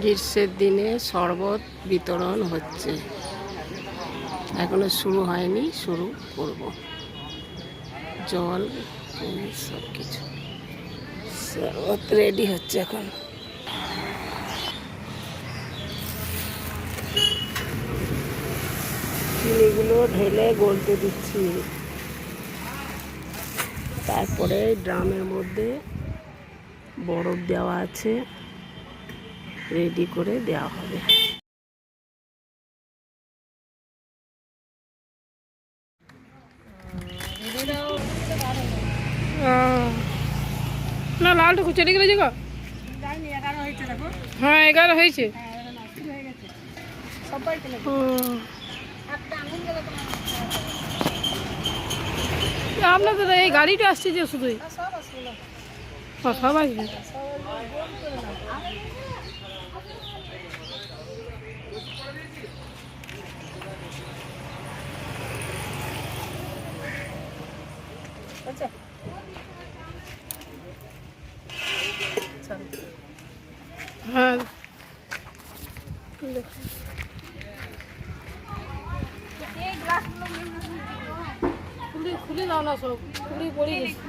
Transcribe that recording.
গ্রীষ্মের দিনে শরবত বিতরণ হচ্ছে। এখনও শুরু হয়নি, শুরু করব। জল সব কিছু শরবত রেডি হচ্ছে এখন। চিনিগুলো ঢেলে গলতে দিচ্ছি। তারপরে ড্রামের মধ্যে বরফ দেওয়া আছে। রেডি করে দেওয়া হবে। না লালটুকু চলে গেলে যে হ্যাঁ এগারো হয়েছে। আপনাদের এই গাড়িটা আসছে যে শুধুই। সব আসবে হ্যাঁ। খুলে খুলে দাও না সব। খুলে পড়ে গেছে।